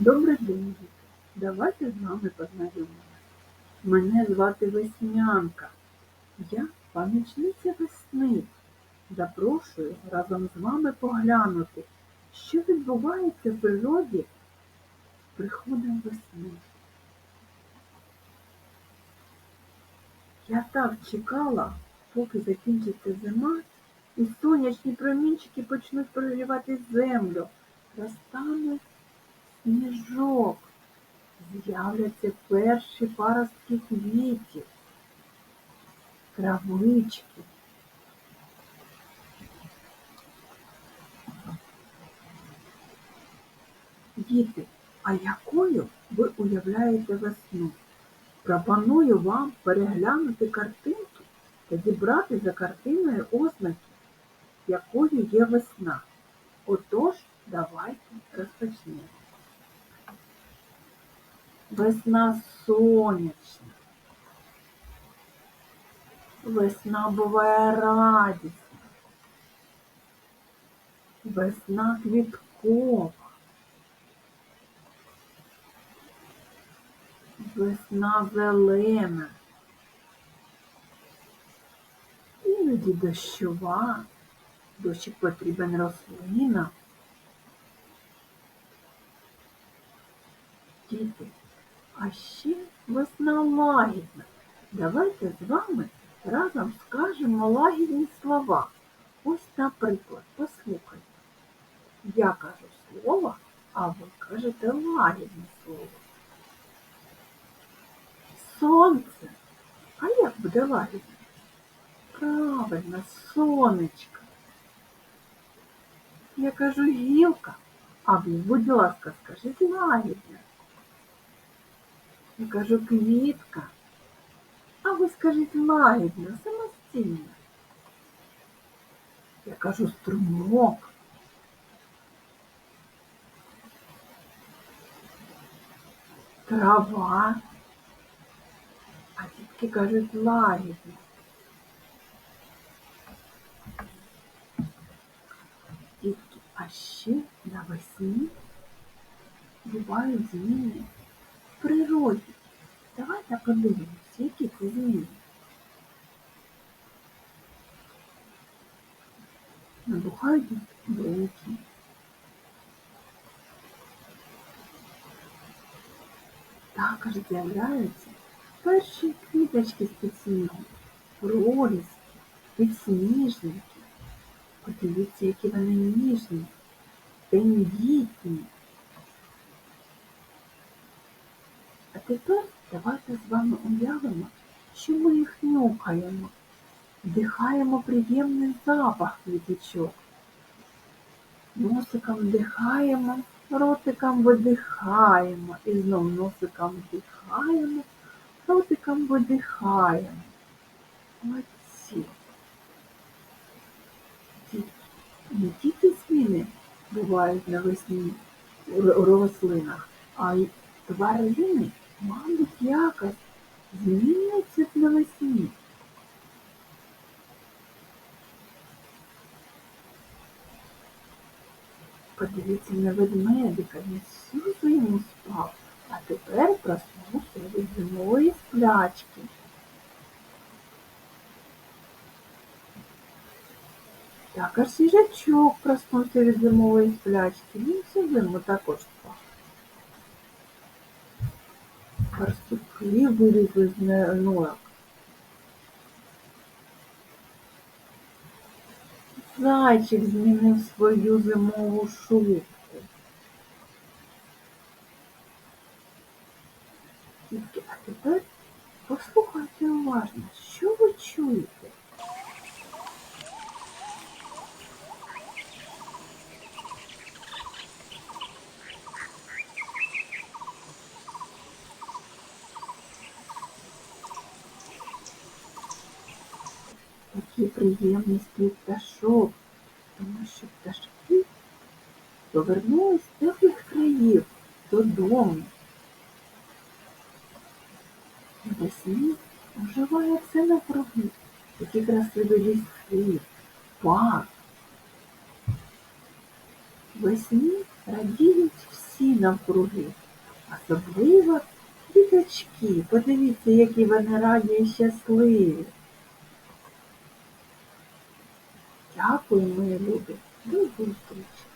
Добрий день, діти. Давайте з вами познайомимося. Мене звати Веснянка. Я помічниця весни. Запрошую разом з вами поглянути, що відбувається в природі з приходом весни. Я так чекала, поки закінчиться зима, і сонячні промінчики почнуть прогрівати землю. Розтане сніжок. З'являться перші паростки квітів, травички. Діти, а якою ви уявляєте весну? Пропоную вам переглянути картинки та зібрати за картиною ознаки, якою є весна. Отож, давайте розпочнемо. Весна сонячна. Весна буває радісна. Весна квіткова. Весна зелена. Іноді дощова. Дощик потрібен рослинам. Діти, а ще весна лагідна. Давайте з вами разом скажемо лагідні слова. Ось, наприклад, послухайте. Я кажу слово, а ви кажете лагідне слово. Сонце. А як буде лагідне? Правильно, сонечко. Я кажу гілка, а ви, будь ласка, скажіть лагідне. Я кажу квітка, а ви скажіть лагідно, самостійно. Я кажу струмок. Трава. А дітки кажуть лагідно. Дітки, а ще навесні бувають зміни в Природі. Давайте подивимося, які це зміни. Набухають бруки. Також з'являються перші квіточки з-під снігу, підсніжники. Подивіться, які вони ніжні, тендітні. Тепер давайте з вами уявимо, що ми їх нюхаємо, вдихаємо приємний запах квіточок. Носиком вдихаємо, ротиком видихаємо і знов носиком вдихаємо, ротиком видихаємо. Молодці. Не тільки зміни бувають навесні у рослинах, а й тварини, мабуть, якось змінюються навесні. Подивіться на ведмедика, він всю зиму спав, а тепер проснувся від зимової сплячки. Також їжачок проснувся від зимової сплячки, він всю зиму також спав. Барсуки вилізли з норок. Зайчик змінив свою зимову шубку. Дітки, а тепер послухайте уважно, що ви чуєте? Такий приємний спів пташок, тому що пташки повернулись з теплих країв додому. Навесні оживає все навкруги, такі красиві ліси, парк. Весні радіють всі. навкруги, особливо діточки. Подивіться, які вони раді і щасливі. Дякую, мої любі. До зустрічі!